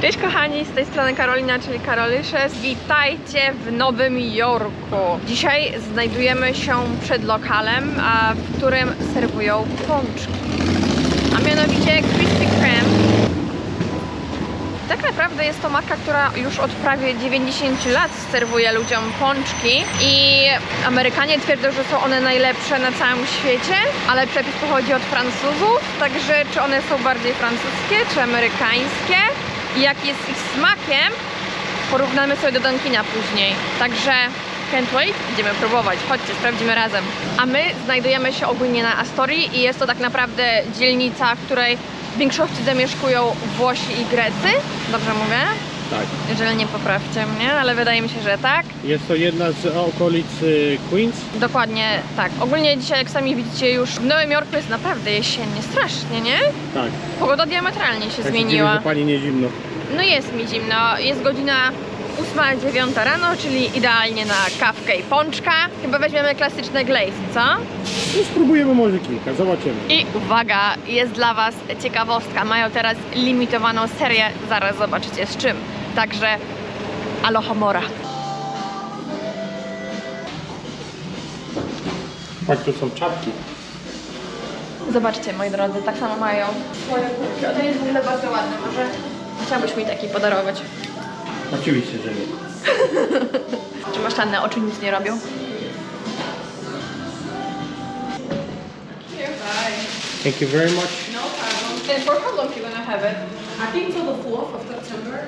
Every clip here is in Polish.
Cześć kochani, z tej strony Karolina, czyli Karolyshes. Witajcie w Nowym Jorku. Dzisiaj znajdujemy się przed lokalem, w którym serwują pączki. A mianowicie Krispy Kreme. Tak naprawdę jest to marka, która już od prawie 90 lat serwuje ludziom pączki i Amerykanie twierdzą, że są one najlepsze na całym świecie, ale przepis pochodzi od Francuzów, także czy one są bardziej francuskie, czy amerykańskie i jaki jest ich smakiem, porównamy sobie do Dunkina później. Także can't wait, idziemy próbować. Chodźcie, sprawdzimy razem. A my znajdujemy się ogólnie na Astorii i jest to tak naprawdę dzielnica, w której w większości zamieszkują Włosi i Grecy. Dobrze mówię? Tak. Jeżeli nie poprawcie mnie, ale wydaje mi się, że tak. Jest to jedna z okolic y, Queens. Dokładnie tak. Ogólnie dzisiaj, jak sami widzicie, już w Nowym Jorku jest naprawdę jesiennie, strasznie, nie? Tak. Pogoda diametralnie się Tak się zmieniła. dziwię, że pani nie zimno. No jest mi zimno. Jest godzina 8-9 rano, czyli idealnie na kawkę i pączka. Chyba weźmiemy klasyczne glaze, co? No spróbujemy może kilka, zobaczymy. I uwaga, jest dla Was ciekawostka. Mają teraz limitowaną serię, zaraz zobaczycie z czym. Także alohomora. Patrz, tu są czapki. Zobaczcie, moi drodzy, tak samo mają swoje kulki. To jest w ogóle bardzo ładne. Może chciałabyś mi taki podarować. Oczywiście, że nie. Czy masz czarne oczy nic nie robią? Thank you very much. No problem. And for how long you gonna have it? I think till the 4th of September.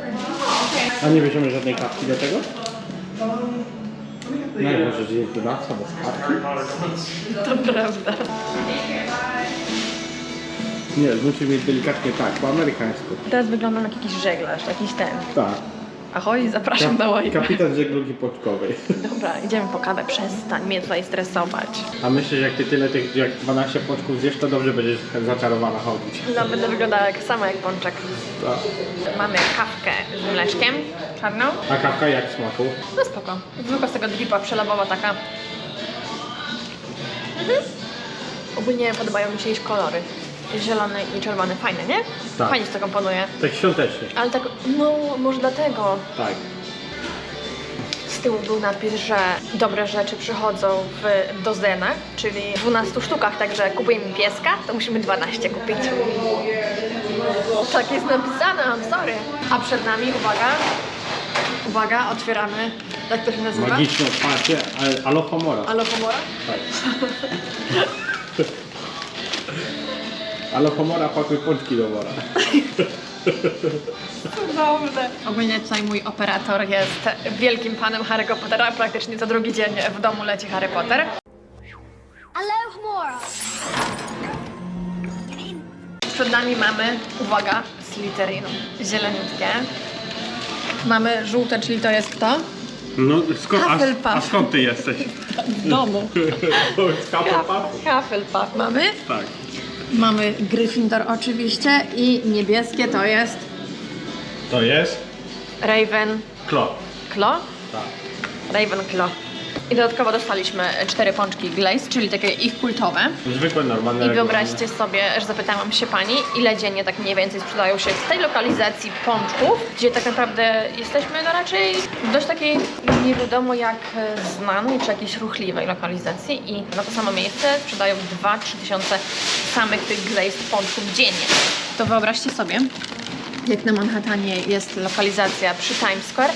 A nie bierzemy żadnej kawki do tego? No i może zjeść donatsa bez kawki? To prawda. Nie, musi mieć delikatnie tak, po amerykańsku. Teraz wyglądam jak jakiś żeglarz, jakiś ten. Tak. Ahoj, zapraszam na łajbę. kapitan żeglugi płotkowej. Dobra, idziemy po kawę, przestań mnie tutaj stresować. A myślę, że jak ty tyle tych, jak 12 pączków zjesz, to dobrze będziesz zaczarowana chodzić. No, będę wyglądała jak sama jak pączek. Tak. Mamy kawkę z mleczkiem czarną. A kawka jak w smaku? No spoko. Zwykła z tego dripa przelewowa taka. Mhm. Ogólnie podobają mi się ich kolory. Zielony i czerwony. Fajne, nie? Tak. Fajnie się to komponuje. Tak świątecznie. Ale tak, no może dlatego. Tak. Z tyłu był napis, że dobre rzeczy przychodzą w dozenach, czyli 12 sztukach, także kupujemy pieska, to musimy 12 kupić. Tak jest napisane, I'm sorry. A przed nami, uwaga, uwaga, otwieramy, jak to się nazywa? Magiczne otwarcie, ale alohomora. Alohomora? Tak. Alohomora, pakuj pączki do wora. Dobrze. Ogólnie tutaj mój operator jest wielkim fanem Harry'ego Pottera, praktycznie co drugi dzień w domu leci Harry Potter. Alohomora. Przed nami mamy, uwaga, Slytherin, zieleniutkie. Mamy żółte, czyli to jest to? No skąd, a, Hufflepuff. a skąd ty jesteś? W domu. Z Hufflepuffu? Hufflepuff mamy. Tak. Mamy Gryffindor oczywiście i niebieskie to jest To jest? Ravenclaw. Klo. Tak. Ravenclaw. I dodatkowo dostaliśmy cztery pączki Glaze, czyli takie ich kultowe. Zwykłe, normalne. I wyobraźcie sobie, że zapytałam się pani, ile dziennie tak mniej więcej sprzedają się z tej lokalizacji pączków, gdzie tak naprawdę jesteśmy no raczej w dość takiej nie wiadomo jak e, znanej czy jakiejś ruchliwej lokalizacji i na to samo miejsce sprzedają 2-3 tysiące samych tych glazed pączków dziennie. To wyobraźcie sobie, jak na Manhattanie jest lokalizacja przy Times Square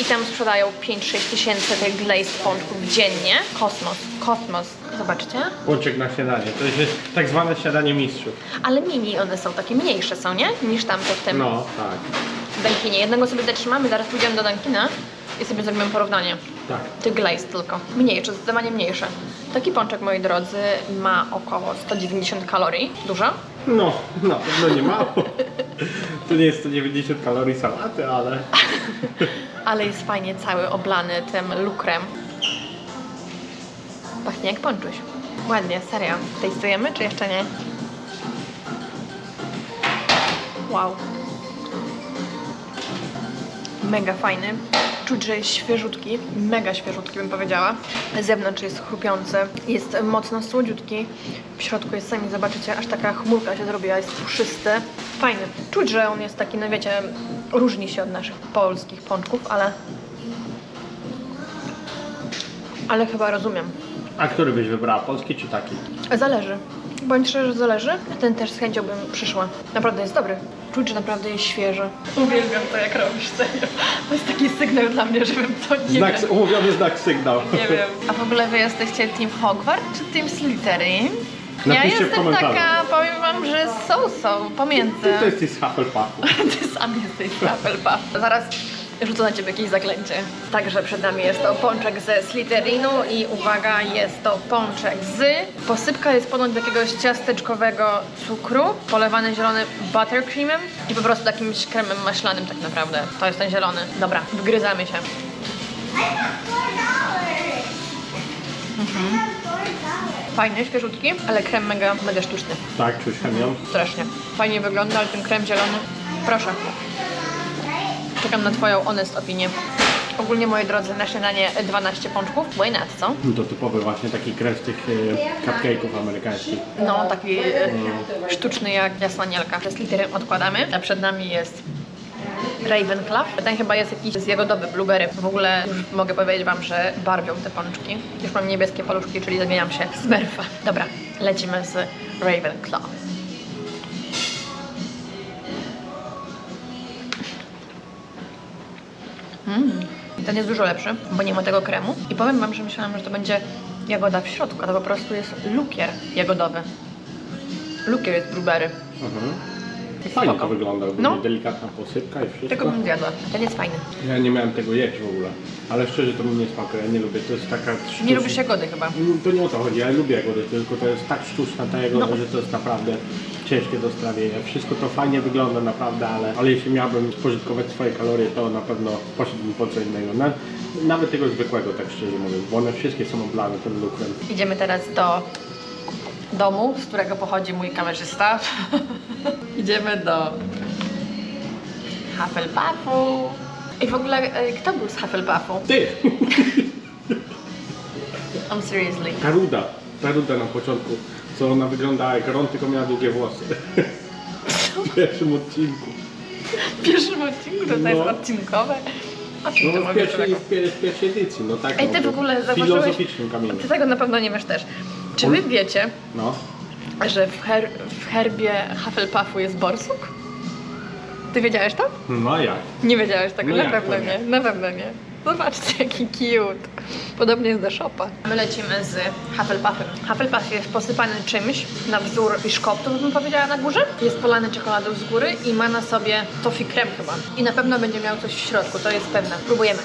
i tam sprzedają 5-6 tysięcy tych glazed pączków dziennie. Kosmos, kosmos. Zobaczcie. Pączek na śniadanie. To jest tak zwane śniadanie mistrzów. Ale mini one są takie mniejsze są, nie? Niż tamte w tym No, tak. Dunkinie. Jednego sobie zatrzymamy, zaraz pójdziemy do Dunkina i sobie zrobimy porównanie. Tak. Tych glaze tylko. Mniejsze, zdecydowanie mniejsze. Taki pączek, moi drodzy, ma około 190 kalorii. Dużo? No, na pewno nie mało. To nie jest 190 kalorii sałaty, ale... Ale jest fajnie cały oblany tym lukrem. Pachnie jak pączuś. Ładnie, serio. Testujemy, czy jeszcze nie? Wow. Mega fajny. Czuć, że jest świeżutki, mega świeżutki bym powiedziała. Z zewnątrz jest chrupiący, jest mocno słodziutki. W środku jest, sami zobaczycie, aż taka chmurka się zrobiła, jest puszysty. Fajny. Czuć, że on jest taki, no wiecie, różni się od naszych polskich pączków, ale... Ale chyba rozumiem. A który byś wybrała? Polski czy taki? Zależy. Bądź szczerze, zależy. Ten też z chęcią bym przyszła. Naprawdę jest dobry. Czuć, że naprawdę jest świeży. Uwielbiam to, jak robisz, serio. To jest taki sygnał dla mnie, żebym to nie Znak, wiem. umówiony znak sygnał. Nie wiem. A w ogóle wy jesteście Team Hogwarts czy Team Slytherin? Ja Napiszcie w jestem komentarzu. taka, powiem wam, że są-są, pomiędzy. To jesteś z Hufflepuffu. Ty sam jesteś Hufflepuff. Zaraz rzucę na ciebie jakieś zaklęcie. Także przed nami jest to pączek ze Slytherinu i uwaga, jest to pączek z... Posypka jest ponoć z jakiegoś ciasteczkowego cukru, polewany zielony buttercreamem i po prostu jakimś kremem maślanym tak naprawdę. To jest ten zielony. Dobra, wgryzamy się. Fajny, świeżutki, ale krem mega, mega sztuczny. Tak, czuć chemią. Strasznie. Fajnie wygląda, ale ten krem zielony. Proszę. Czekam na Twoją honest opinię. Ogólnie, moi drodzy, na śniadanie 12 pączków. Why not, co? To typowy właśnie taki krem z tych e, cupcake'ów amerykańskich. No, taki e, sztuczny jak jasłanielka. Te litery odkładamy, a przed nami jest Ravenclaw. Ten chyba jest jakiś z jagodowy, blueberry. W ogóle już mogę powiedzieć Wam, że barwią te pączki. Już mam niebieskie paluszki, czyli zamieniam się w Smurfa. Dobra, lecimy z Ravenclaw. Ten jest dużo lepszy, bo nie ma tego kremu. I powiem Wam, że myślałam, że to będzie jagoda w środku, a to po prostu jest lukier jagodowy. Lukier jest blueberry. Mhm. I Fajnie to wygląda, No. delikatna posypka i wszystko. Tego bym zjadła. Ten jest fajny. Ja nie miałem tego jeść w ogóle, ale szczerze to mi nie smakuje, ja nie lubię, to jest taka sztuczna... Nie lubisz jagody chyba. Mm, To nie o to chodzi, ja lubię jagody, tylko to jest tak sztuczna ta jagoda, No. że to jest naprawdę ciężkie do strawienia. Wszystko to fajnie wygląda naprawdę, ale, ale jeśli miałbym spożytkować swoje kalorie, to na pewno poszedłbym po co innego. Na, nawet tego zwykłego, tak szczerze mówiąc, bo one wszystkie są oblane tym lukrem. Idziemy teraz do domu, z którego pochodzi mój kamerzysta. Idziemy do Hufflepuffu. I w ogóle, e, kto był z Hufflepuffu? Ty! I'm seriously. Ta ruda, ta ruda na początku, co ona wygląda jak Ron, tylko miała długie włosy. W pierwszym odcinku. W pierwszym odcinku to, to jest No. odcinkowe. O czym ty No w mówisz, pierwszej, w pier- w pierwszej edycji, no tak. Ej, no, ty w to ogóle w zauważyłeś... filozoficznym kamieniu. Ty tego na pewno nie wiesz też. Czy wy wiecie, No. że w, her w herbie Hufflepuffu jest borsuk? Ty wiedziałeś to? No a jak? Nie wiedziałeś tego, No na jak pewno to nie? nie, na pewno nie. Zobaczcie, jaki cute. Podobnie jest do Shopa. My lecimy z Hufflepuffem. Hufflepuff jest posypany czymś na wzór biszkoptu, bym powiedziała na górze. Jest polany czekoladą z góry i ma na sobie toffee krem chyba. I na pewno będzie miał coś w środku, to jest pewne. Próbujemy.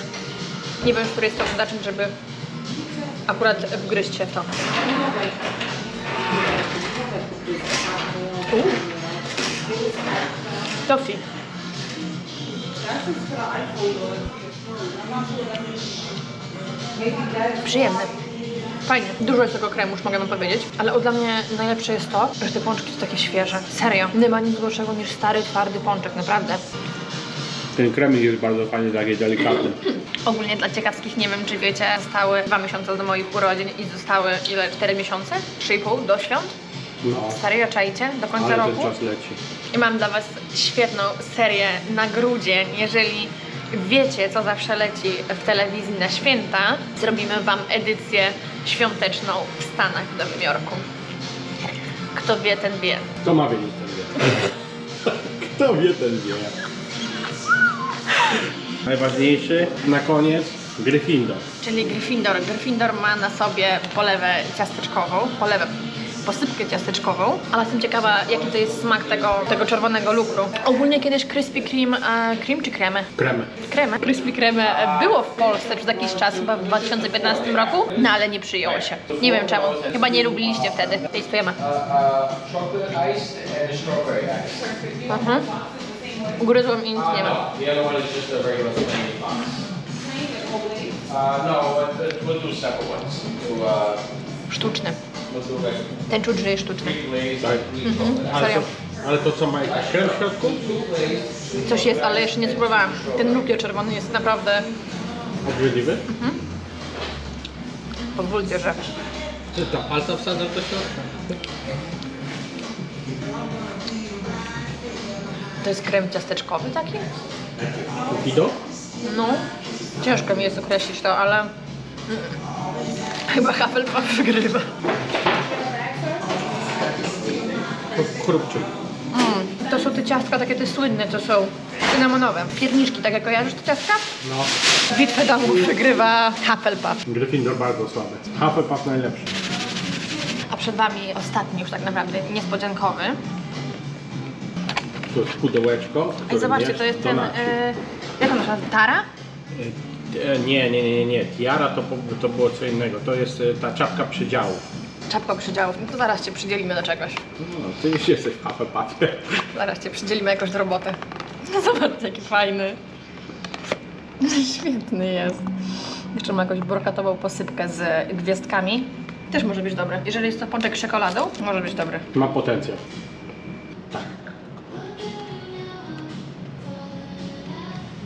Nie wiem, z której strony zacząć, żeby akurat wgryźć się w to. Toffee. Przyjemne. Fajnie. Dużo jest tego kremu, już mogę wam powiedzieć. Ale dla mnie najlepsze jest to, że te pączki są takie świeże. Serio. Nie ma nic gorszego niż stary, twardy pączek, naprawdę. Ten kremik jest bardzo fajny, taki delikatny. Ogólnie dla ciekawskich, nie wiem czy wiecie, zostały dwa miesiące do moich urodzin i zostały ile? Cztery miesiące? Trzy i pół do świąt? No. Serio, czajcie? Do końca Ale ten roku? czas leci. I mam dla Was świetną serię na grudzień. Jeżeli wiecie, co zawsze leci w telewizji na święta, zrobimy Wam edycję świąteczną w Stanach w Nowym Jorku. Kto wie, ten wie. Kto ma wiedzieć, ten wie. Kto wie, ten wie. Najważniejszy na koniec Gryffindor. Czyli Gryffindor. Gryffindor ma na sobie polewę ciasteczkową, polewę posypkę ciasteczkową, ale jestem ciekawa, jaki to jest smak tego, tego czerwonego lukru. Ogólnie kiedyś Krispy Kreme, e, cream czy kremę? Kremy. Kremę. Krispy Kreme e, było w Polsce przez jakiś czas, chyba w 2015 roku, no ale nie przyjęło się. Nie wiem czemu. Chyba nie lubiliście wtedy. Testujemy. uh. Mhm. Ugryzłam i nic nie ma. No, the other one is just a regular plain box. Uh, no, but we'll do separate ones. Do, uh, Sztuczny. we'll do like Ten czuć, że jest sztuczny. three glazed, Tak. chocolate. Ale Serio. to, ale to co ma jakiś krem w środku? Coś jest, ale jeszcze nie spróbowałam. Ten lukier czerwony jest naprawdę... Obrzydliwy? Pozwólcie, że... Czy to palca wsadza do środka? To jest krem ciasteczkowy taki? Ido? No, ciężko mi jest określić to, ale mm, chyba Hufflepuff wygrywa. Chrupczyk. Mm, to są te ciastka takie te słynne, co są cynamonowe. Pierniczki, tak jak kojarzysz te ciastka? No. Bitwę domów wygrywa Hufflepuff. Gryffindor bardzo słaby. Hufflepuff najlepszy. A przed Wami ostatni już tak naprawdę niespodziankowy. To pudełeczko. Ej, zobaczcie, to jest ten, y, jak on nazywa, Tara? E, Nie, nie, nie, nie, nie. Tiara to, po- to było co innego. To jest e, ta czapka przydziału. Czapka przydziałów. No to zaraz Cię przydzielimy do czegoś. No, ty już jesteś w Hufflepuffie. Zaraz Cię przydzielimy jakoś do roboty. No zobaczcie, jaki fajny. Świetny jest. Jeszcze ma jakąś brokatową posypkę z gwiazdkami. Też może być dobry. Jeżeli jest to pączek z czekoladą, może być dobry. Ma potencjał.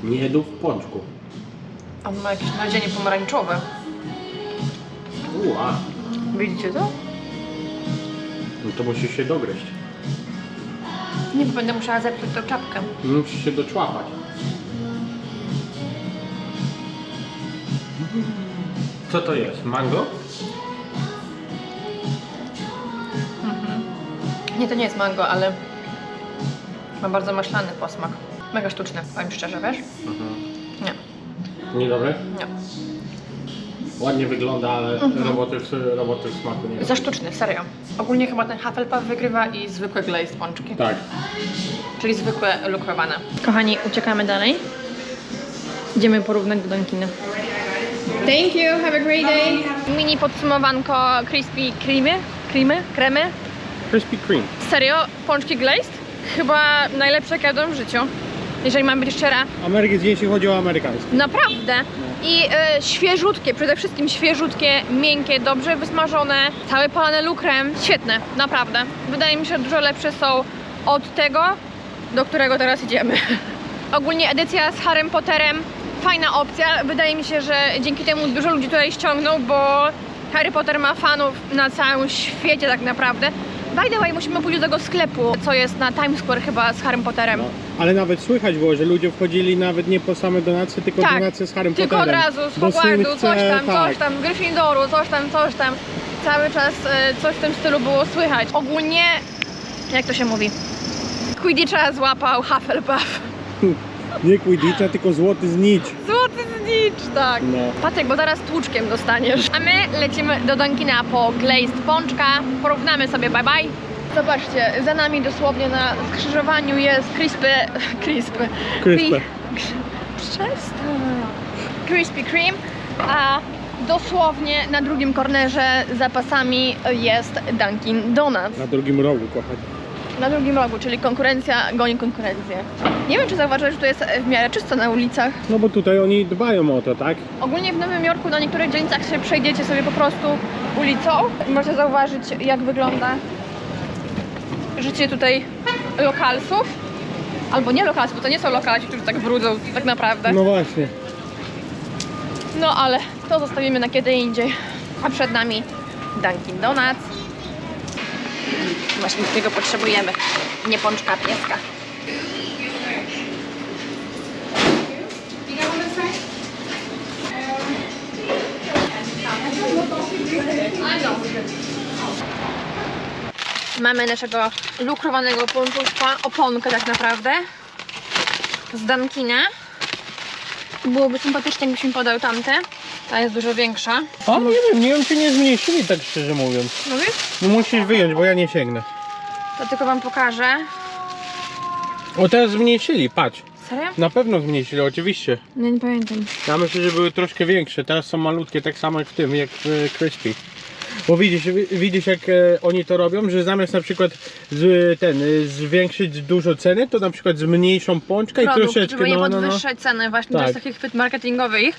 Nie w pączku. On ma jakieś nadzienie pomarańczowe. Ua. Widzicie to? No to musisz się dogryźć. Nie, bo będę musiała zepsuć tą czapkę. Musisz się doczłapać. Co to jest? Mango? Nie, to nie jest mango, ale ma bardzo maślany posmak. Mega sztuczny, powiem szczerze, wiesz? Nie, Niedobre? nie. Ładnie wygląda, ale roboty, w, roboty w smaku nie ma. Za sztuczny, serio. Ogólnie chyba ten Hufflepuff wygrywa i zwykłe glazed pączki. Tak. Czyli zwykłe lukrowane. Kochani, uciekamy dalej. Idziemy porównać do Dunkina. Thank you, have a great day. Mini podsumowanko Crispy Creamy. Creamy? Kremy? Krispy Kreme. Serio, pączki glazed? Chyba najlepsze jak jadłam w życiu. Jeżeli mam być szczera. Ameryki jeśli chodzi o amerykańskie. Naprawdę. I e, świeżutkie, przede wszystkim świeżutkie, miękkie, dobrze wysmażone, całe palane lukrem. Świetne, naprawdę. Wydaje mi się, że dużo lepsze są od tego, do którego teraz idziemy. Ogólnie edycja z Harrym Potterem, fajna opcja. Wydaje mi się, że dzięki temu dużo ludzi tutaj ściągną, bo Harry Potter ma fanów na całym świecie tak naprawdę. By the way, musimy pójść do tego sklepu, co jest na Times Square chyba z Harrym Potterem. Ale nawet słychać było, że ludzie wchodzili nawet nie po same donacje, tylko Tak, donacje z Harrym Tylko od Potterem. razu, z Hogwartu, coś tam, tak. coś tam, Gryffindoru, coś tam, coś tam. Cały czas e, coś w tym stylu było słychać. Ogólnie, jak to się mówi? Quidditcha złapał Hufflepuff. Nie Quidditcha, tylko złoty znicz. Złoty znicz, tak. No. Patryk, bo zaraz tłuczkiem dostaniesz. A my lecimy do Dunkina po glazed pączka. Porównamy sobie, bye bye. Zobaczcie, za nami dosłownie na skrzyżowaniu jest crispy... crispy... Crispy. Przestań. Krispy Kreme, a dosłownie na drugim kornerze za pasami jest Dunkin Donuts. Na drugim rogu, kochani. Na drugim rogu, czyli konkurencja goni konkurencję. Nie wiem, czy zauważyłeś, że tu jest w miarę czysto na ulicach. No bo tutaj oni dbają o to, tak? Ogólnie w Nowym Jorku na niektórych dzielnicach się przejdziecie sobie po prostu ulicą. Możecie zauważyć, jak wygląda życie tutaj lokalsów. Albo nie lokalsów, bo to nie są lokalsi, którzy tak brudzą tak naprawdę. No właśnie. No ale to zostawimy na kiedy indziej. A przed nami Dunkin Donuts. Właśnie tego potrzebujemy. Nie pączka pieska. Mamy naszego lukrowanego pączuszka, oponkę tak naprawdę, z Dunkina. Byłoby sympatycznie, jakbyś mi podał tamte. Ta jest dużo większa. A nie wiem, nie wiem czy nie zmniejszyli, tak szczerze mówiąc. Mówisz? No musisz wyjąć, bo ja nie sięgnę. To tylko wam pokażę. O teraz zmniejszyli, patrz. Serio? Na pewno zmniejszyli, oczywiście. No nie pamiętam. Ja myślę, że były troszkę większe. Teraz są malutkie, tak samo jak w tym, jak w e, Crispy. Bo widzisz, wi- widzisz jak e, oni to robią, że zamiast na przykład z, ten, e, zwiększyć dużo ceny, to na przykład zmniejszą pączka i Produkt, troszeczkę, żeby nie no, no, no. podwyższać ceny. Właśnie to Tak. jest taki chwyt marketingowy ich.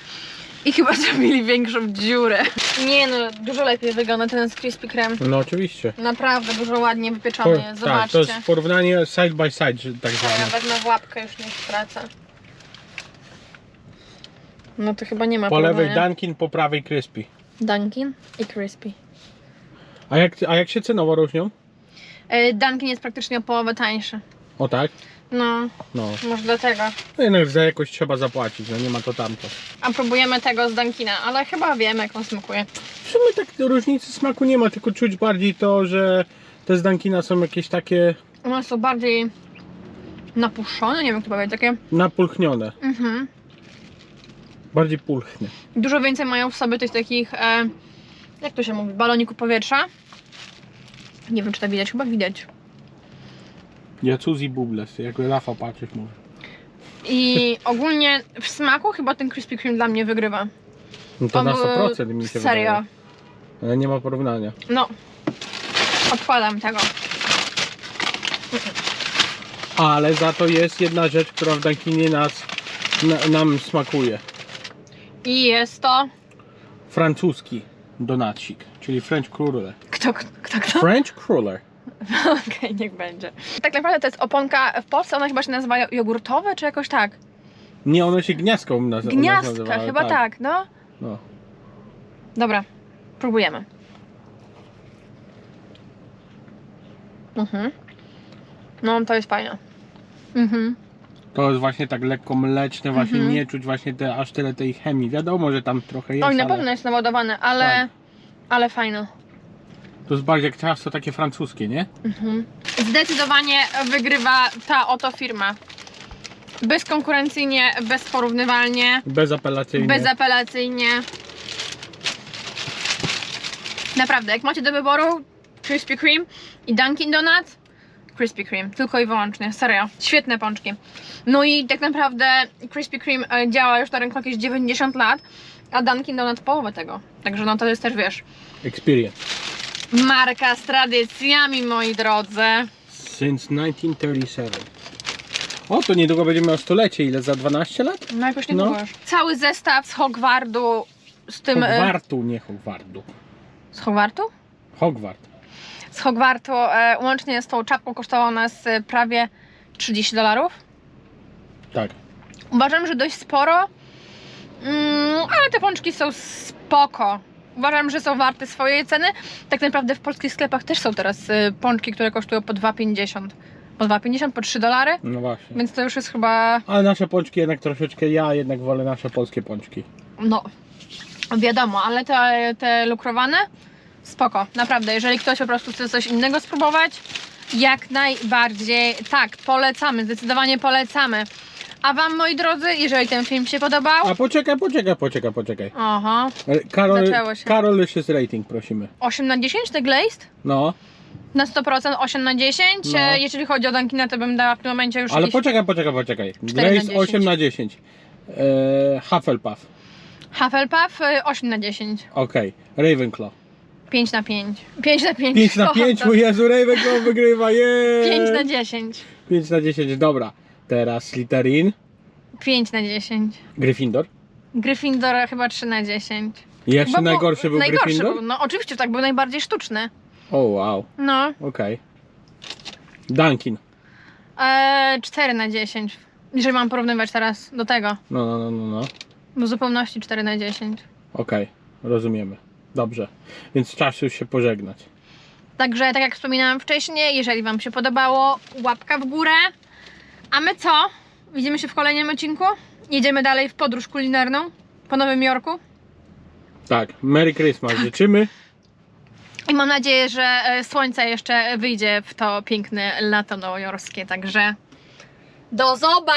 I chyba zrobili większą dziurę. Nie no, dużo lepiej wygląda ten z Krispy Kreme. No oczywiście. Naprawdę dużo ładnie wypieczony jest. tak, Zobaczcie. to jest porównanie side by side, że tak Ja zwane. wezmę w łapkę już niech stracę. No to chyba nie ma Po lewej porównania. Dunkin, po prawej Crispy. Dunkin i Crispy. A jak, a jak się cenowo różnią? E, Dunkin jest praktycznie o połowę tańszy. O tak? No, No. może dlatego. no jednak za jakość trzeba zapłacić, no nie ma to tamto. A próbujemy tego z Dankina, ale chyba wiemy jak on smakuje. W sumie tak różnicy smaku nie ma, tylko czuć bardziej to, że te z Dankina są jakieś takie One są bardziej napuszczone, nie wiem jak to powiedzieć, takie napulchnione. mhm. Bardziej pulchne. Dużo więcej mają w sobie tych takich, e, jak to się mówi, baloników powietrza. Nie wiem czy to widać, chyba widać. Jacuzi bubles, jak Rafał patrzeć może. I ogólnie w smaku chyba ten Krispy Kreme dla mnie wygrywa. No to On na był- 100% mi się Serio. wydaje. Ale nie ma porównania. No, odkładam tego. Ale za to jest jedna rzecz, która w Dankinie nas, na, nam smakuje. I jest to... Francuski donacik, czyli French cruller. Kto, kto, kto? kto? French cruller. Okej, niech będzie. Tak naprawdę to jest oponka w Polsce, ona chyba się nazywa jo- jogurtowe, czy jakoś tak? Nie, one się gniazdką naz- u nas Gniazdka, nazywały, chyba tak. no. No. Dobra, próbujemy. Mhm. No, to jest fajne. Mhm. To jest właśnie tak lekko mleczne, właśnie Mhm. nie czuć właśnie te, aż tyle tej chemii. Wiadomo, że tam trochę jest, Oj, na ale pewno jest naładowane, ale... Tak. Ale fajne. To jest bardziej jak ciasto takie francuskie, nie? Zdecydowanie wygrywa ta oto firma. Bezkonkurencyjnie, bezporównywalnie, Bezapelacyjnie. bezapelacyjnie. Naprawdę, jak macie do wyboru Krispy Kreme i Dunkin Donuts, Krispy Kreme, tylko i wyłącznie, serio. Świetne pączki. No i tak naprawdę Krispy Kreme e, działa już na rynku jakieś 90 lat, a Dunkin Donuts połowę tego. Także no to jest też, wiesz, Experience. Marka z tradycjami, moi drodzy. Since 1937. O, to niedługo będzie miał stulecie. Ile? Za 12 lat? No jakoś nie No. Cały zestaw z Hogwartu z tym... e, Hogwartu, nie Hogwartu. Z Hogwartu? Hogwart. Z Hogwartu e, łącznie z tą czapką kosztowało nas e, prawie 30 dolarów. Tak. Uważam, że dość sporo, mm, ale te pączki są spoko. Uważam, że są warte swojej ceny. Tak naprawdę w polskich sklepach też są teraz e, pączki, które kosztują po 2,50. Po 2,50, po 3 dolary, No właśnie. więc to już jest chyba, Ale nasze pączki jednak troszeczkę, ja jednak wolę nasze polskie pączki. no wiadomo, ale te, te lukrowane spoko, naprawdę. Jeżeli ktoś po prostu chce coś innego spróbować, jak najbardziej tak, polecamy, zdecydowanie polecamy. A Wam, moi drodzy, jeżeli ten film się podobał, A poczekaj, poczekaj, poczekaj, poczekaj. aha, E, Karol, Zaczęło się. Karolicious rating prosimy. 8 na 10 te glazed? No, Na 100% 8 na 10. No. E, Jeżeli chodzi o Dunkina, to bym dała w tym momencie już ale jakieś... poczekaj, poczekaj, poczekaj. na Grace 10. 8 na 10. E, Hufflepuff. Hufflepuff e, 8 na 10. Okej. Ravenclaw. 5 na 5. 5 na 5. 5 na 5, o Jezu, Ravenclaw wygrywa, jeee! 5 na 10. 5 na 10, dobra. Teraz Slytherin. 5 na 10. Gryffindor. Gryffindor chyba 3 na 10. Jeszcze Chyba najgorszy był najgorszy Gryffindor? Był, no oczywiście tak, był najbardziej sztuczny. O wow, No. okej. Dunkin. E, 4 na 10. Jeżeli mam porównywać teraz do tego. No, no, no, no, no. Do zupełności 4 na 10. Okej, rozumiemy. Dobrze. Więc czas już się pożegnać. Także, tak jak wspominałam wcześniej, jeżeli Wam się podobało, łapka w górę. A my co? Widzimy się w kolejnym odcinku. Jedziemy dalej w podróż kulinarną po Nowym Jorku. Tak, Merry Christmas życzymy. I mam nadzieję, że e, słońce jeszcze wyjdzie w to piękne lato nowojorskie. Także do zoba!